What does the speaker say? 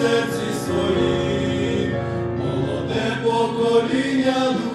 Serci svojim, molode pokolinja duša.